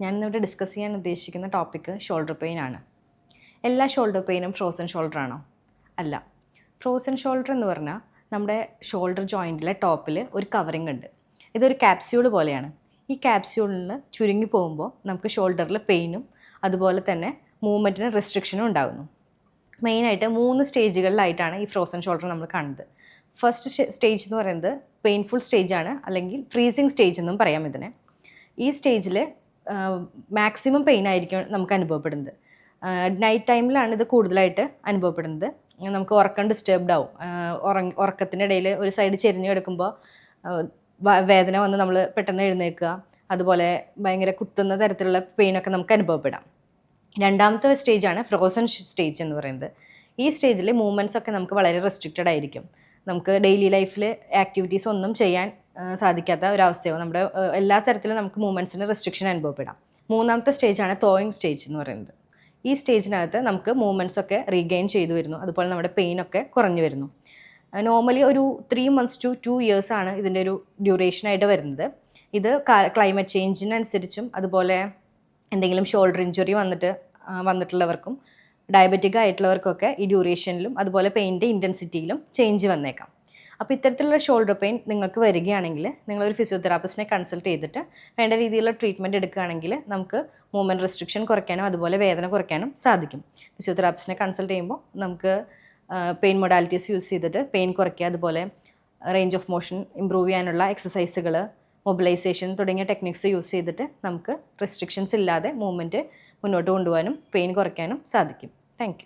ഞാൻ ഇന്നിവിടെ ഡിസ്കസ് ചെയ്യാൻ ഉദ്ദേശിക്കുന്ന ടോപ്പിക്ക് ഷോൾഡർ പെയിൻ ആണ്. എല്ലാ ഷോൾഡർ പെയിനും ഫ്രോസൺ ഷോൾഡർ ആണോ? അല്ല. ഫ്രോസൺ ഷോൾഡർ എന്ന് പറഞ്ഞാൽ നമ്മുടെ ഷോൾഡർ ജോയിന്റിലെ ടോപ്പിൽ ഒരു കവറിങ് ഉണ്ട്. ഇതൊരു ക്യാപ്സ്യൂൾ പോലെയാണ്. ഈ ക്യാപ്സ്യൂളിൽ ചുരുങ്ങി പോകുമ്പോൾ നമുക്ക് ഷോൾഡറിൽ പെയിനും അതുപോലെ തന്നെ മൂവ്മെന്റിന് റെസ്ട്രിക്ഷനും ഉണ്ടാകുന്നു മെയിനായിട്ട് മൂന്ന് സ്റ്റേജുകളിലായിട്ടാണ് ഈ ഫ്രോസൺ ഷോൾഡർ നമ്മൾ കാണുന്നത്. ഫസ്റ്റ് സ്റ്റേജ് എന്ന് പറയുന്നത് പെയിൻഫുൾ സ്റ്റേജാണ് അല്ലെങ്കിൽ ഫ്രീസിങ് സ്റ്റേജ് എന്നും പറയാം ഇതിനെ. ഈ സ്റ്റേജിൽ മാക്സിമം പെയിൻ ആയിരിക്കും നമുക്ക് അനുഭവപ്പെടുന്നത്. നൈറ്റ് ടൈമിലാണ് ഇത് കൂടുതലായിട്ട് അനുഭവപ്പെടുന്നത്. നമുക്ക് ഉറക്കം ഡിസ്റ്റർബ്ഡ് ആവും. ഉറങ്ങ ഉറക്കത്തിനിടയിൽ ഒരു സൈഡ് ചെരിഞ്ഞു കിടക്കുമ്പോൾ വേദന വന്ന് നമ്മൾ പെട്ടെന്ന് എഴുന്നേൽക്കുക. അതുപോലെ ഭയങ്കര കുത്തുന്ന തരത്തിലുള്ള പെയിനൊക്കെ നമുക്ക് അനുഭവപ്പെടാം. രണ്ടാമത്തെ സ്റ്റേജാണ് ഫ്രോസൺ സ്റ്റേജ് എന്ന് പറയുന്നത്. ഈ സ്റ്റേജിൽ മൂവ്മെന്റ്സ് ഒക്കെ നമുക്ക് വളരെ റെസ്ട്രിക്റ്റഡ് ആയിരിക്കും. നമുക്ക് ഡെയിലി ലൈഫിൽ ആക്ടിവിറ്റീസ് ഒന്നും ചെയ്യാൻ സാധിക്കാത്ത ഒരവസ്ഥയാവും നമ്മുടെ എല്ലാ തരത്തിലും നമുക്ക് മൂവ്മെന്റ്സിന് റെസ്ട്രിക്ഷൻ അനുഭവപ്പെടാം. മൂന്നാമത്തെ സ്റ്റേജാണ് തോയിങ് സ്റ്റേജ് എന്ന് പറയുന്നത്. ഈ സ്റ്റേജിനകത്ത് നമുക്ക് മൂവ്മെന്റ്സ് ഒക്കെ റീഗെയിൻ ചെയ്തു വരുന്നു. അതുപോലെ നമ്മുടെ പെയിൻ ഒക്കെ കുറഞ്ഞു വരുന്നു. നോർമലി ഒരു three months to to years ആണ് ഇതിന്റെ ഒരു ഡ്യൂറേഷനായിട്ട് വരുന്നത്. ഇത് ക്ലൈമറ്റ് ചേഞ്ചിനനുസരിച്ചും അതുപോലെ എന്തെങ്കിലും ഷോൾഡർ ഇഞ്ചുറി വന്നിട്ട് വന്നിട്ടുള്ളവർക്കും ഡയബറ്റിക് ആയിട്ടുള്ളവർക്കൊക്കെ ഈ ഡ്യൂറേഷനിലും അതുപോലെ പെയിന്റെ ഇന്റൻസിറ്റിയിലും ചേഞ്ച് വന്നേക്കാം. അപ്പോൾ ഇത്തരത്തിലുള്ള ഷോൾഡർ പെയിൻ നിങ്ങൾക്ക് വരികയാണെങ്കിൽ നിങ്ങളൊരു ഫിസിയോതെറാപ്പിസ്റ്റിനെ കൺസൾട്ട് ചെയ്തിട്ട് വേണ്ട രീതിയിലുള്ള ട്രീറ്റ്മെന്റ് എടുക്കുകയാണെങ്കിൽ നമുക്ക് മൂവ്മെന്റ് റെസ്ട്രിക്ഷൻ കുറയ്ക്കാനും അതുപോലെ വേദന കുറയ്ക്കാനും സാധിക്കും. ഫിസിയോതെറാപ്പിസ്റ്റിനെ കൺസൾട്ട് ചെയ്യുമ്പോൾ നമുക്ക് പെയിൻ മൊഡാലിറ്റീസ് യൂസ് ചെയ്തിട്ട് പെയിൻ കുറയ്ക്കുക അതുപോലെ റേഞ്ച് ഓഫ് മോഷൻ ഇമ്പ്രൂവ് ചെയ്യാനുള്ള എക്സസൈസുകൾ മൊബിലൈസേഷൻ തുടങ്ങിയ ടെക്നിക്സ് യൂസ് ചെയ്തിട്ട് നമുക്ക് റെസ്ട്രിക്ഷൻസ് ഇല്ലാതെ മൂവ്മെന്റ് മുന്നോട്ട് കൊണ്ടുപോകാനും പെയിൻ കുറയ്ക്കാനും സാധിക്കും. താങ്ക്